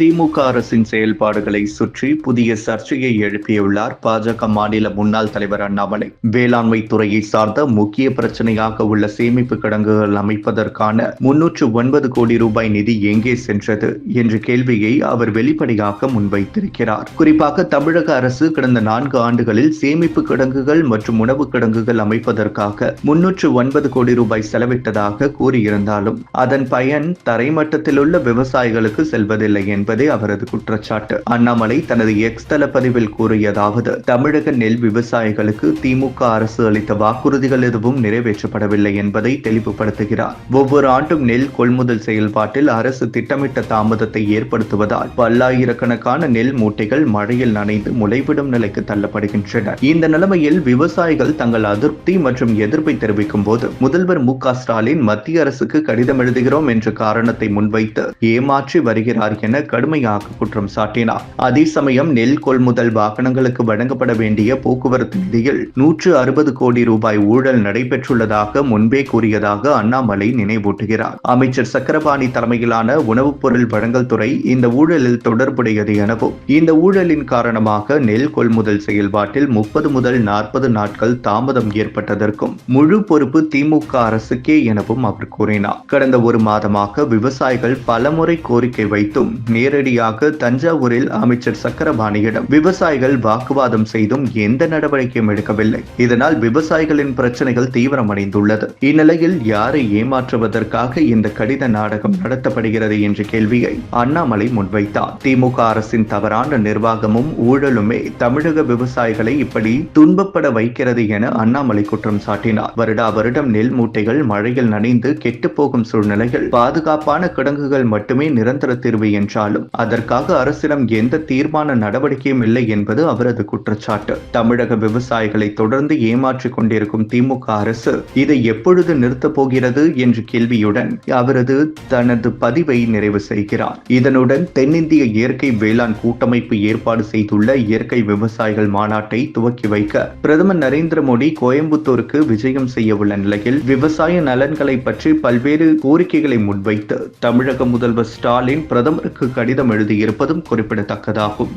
திமுக அரசின் செயல்பாடுகளை சுற்றி புதிய சர்ச்சையை எழுப்பியுள்ளார் பாஜக மாநில முன்னாள் தலைவர் அண்ணாமலை. வேளாண்மை துறையை சார்ந்த முக்கிய பிரச்சனையாக உள்ள சேமிப்பு கிடங்குகள் அமைப்பதற்கான முன்னூற்று ஒன்பது கோடி ரூபாய் நிதி எங்கே சென்றது என்ற கேள்வியை அவர் வெளிப்படையாக முன்வைத்திருக்கிறார். குறிப்பாக தமிழக அரசு கடந்த நான்கு ஆண்டுகளில் சேமிப்பு கிடங்குகள் மற்றும் உணவு கிடங்குகள் அமைப்பதற்காக முன்னூற்று ஒன்பது கோடி ரூபாய் செலவிட்டதாக கூறியிருந்தாலும் அதன் பயன் தரைமட்டத்தில் உள்ள விவசாயிகளுக்கு செல்வதில்லை என்பதே அவரது குற்றச்சாட்டு. அண்ணாமலை தனது எக்ஸ் தள பதிவில் கூறியதாவது தமிழக நெல் விவசாயிகளுக்கு திமுக அரசு அளித்த வாக்குறுதிகள் எதுவும் நிறைவேற்றப்படவில்லை என்பதை தெளிவுபடுத்துகிறார். ஒவ்வொரு ஆண்டும் நெல் கொள்முதல் செயல்பாட்டில் அரசு திட்டமிட்ட தாமதத்தை ஏற்படுத்துவதால் பல்லாயிரக்கணக்கான நெல் மூட்டைகள் மழையில் நனைந்து முளைவிடும் நிலைக்கு தள்ளப்படுகின்றன. இந்த நிலைமையில் விவசாயிகள் தங்கள் அதிருப்தி மற்றும் எதிர்ப்பை தெரிவிக்கும் போது முதல்வர் மு க ஸ்டாலின் மத்திய அரசுக்கு கடிதம் எழுதுகிறோம் என்ற காரணத்தை முன்வைத்து ஏமாற்றி வருகிறார் என கடுமையாக குற்றம் சாட்டினார். அதே சமயம் நெல் கொள்முதல் வாகனங்களுக்கு வழங்கப்பட வேண்டிய போக்குவரத்து நிதியில் நூற்று அறுபது கோடி ரூபாய் ஊழல் நடைபெற்றுள்ளதாக முன்பே கூறியதாக அண்ணாமலை நினைவூட்டுகிறார். அமைச்சர் சக்கரபாணி தலைமையிலான உணவுப் பொருள் வழங்கல் துறை இந்த ஊழலில் தொடர்புடையது எனவும் இந்த ஊழலின் காரணமாக நெல் கொள்முதல் செயல்பாட்டில் முப்பது முதல் நாற்பது நாட்கள் தாமதம் ஏற்பட்டதற்கும் முழு பொறுப்பு திமுக அரசுக்கே எனவும் அவர் கூறினார். கடந்த ஒரு மாதமாக விவசாயிகள் பலமுறை கோரிக்கை வைத்தும் நேரடியாக தஞ்சாவூரில் அமைச்சர் சக்கரபாணியிடம் விவசாயிகள் வாக்குவாதம் செய்தும் எந்த நடவடிக்கையும் எடுக்கவில்லை. இதனால் விவசாயிகளின் பிரச்சனைகள் தீவிரமடைந்துள்ளது. இந்நிலையில் யாரை ஏமாற்றுவதற்காக இந்த கடித நாடகம் நடத்தப்படுகிறது என்ற கேள்வியை அண்ணாமலை முன்வைத்தார். திமுக அரசின் தவறான நிர்வாகமும் ஊழலுமே தமிழக விவசாயிகளை இப்படி துன்பப்பட வைக்கிறது என அண்ணாமலை குற்றம் சாட்டினார். வருடா வருடம் நெல் மூட்டைகள் மழையில் நனைந்து கெட்டுப்போகும் சூழ்நிலையில் பாதுகாப்பான கிடங்குகள் மட்டுமே நிரந்தர தீர்வு என்றாலும் அதற்காக அரசிடம் எந்த தீர்மான நடவடிக்கையும் இல்லை என்பது அவரது குற்றச்சாட்டு. தமிழக விவசாயிகளை தொடர்ந்து ஏமாற்றிக் கொண்டிருக்கும் திமுக அரசு இதை எப்பொழுது நிறுத்தப் போகிறது என்ற கேள்வியுடன் அவரது தனது பதிவை நிறைவு செய்கிறார். இதனுடன் தென்னிந்திய இயற்கை வேளாண் கூட்டமைப்பு ஏற்பாடு செய்துள்ள இயற்கை விவசாயிகள் மாநாட்டை துவக்கி வைக்க பிரதமர் நரேந்திர மோடி கோயம்புத்தூருக்கு விஜயம் செய்ய உள்ள நிலையில் விவசாய நலன்களை பற்றி பல்வேறு கோரிக்கைகளை முன்வைத்து தமிழக முதல்வர் ஸ்டாலின் பிரதமருக்கு கடிதம் எழுதியிருப்பதும் குறிப்பிடத்தக்கதாகும்.